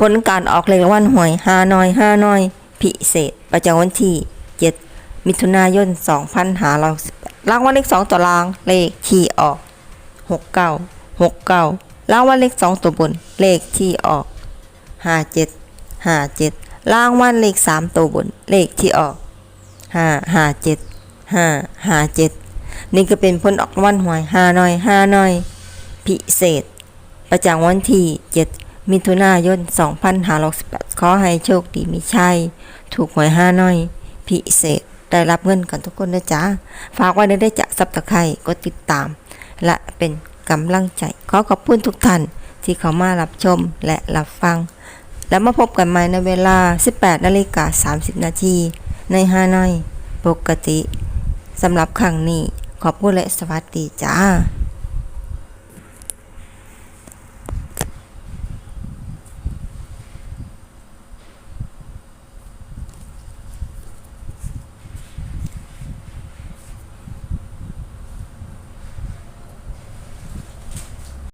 ผลการออกเลขรางวัลหวยห้าน้อยห้าน้อย พิเศษ ประจำวันที่ 7 มิถุนายน2568รางวัลเลข2ตัวรางเลขที่ออก 69 69รางวัลเลข2ตัวบนเลขที่ออก 57 57รางวัลเลข3ตัวบนเลขที่ออก 557 557 นี่ก็เป็นผลออกรางวัลหวยห้าน้อยห้าน้อย พิเศษ ประจำวันที่ 7 มิถุนายน2568ขอให้โชคดีมีชัย ถูกหวยห้าน้อย พิเศษ ได้รับเงินกันทุกคนนะจ๊ะ ฝากไว้ได้จะซับตะไคร่กดติดตาม และเป็นกำลังใจ ขอขอบคุณทุกท่านที่เข้ามารับชมและรับฟัง แล้วมาพบกันใหม่ในเวลา 18นาฬิกา30 นาทีในฮานอย ปกติสำหรับครั้งนี้ขอบคุณและสวัสดีจ้า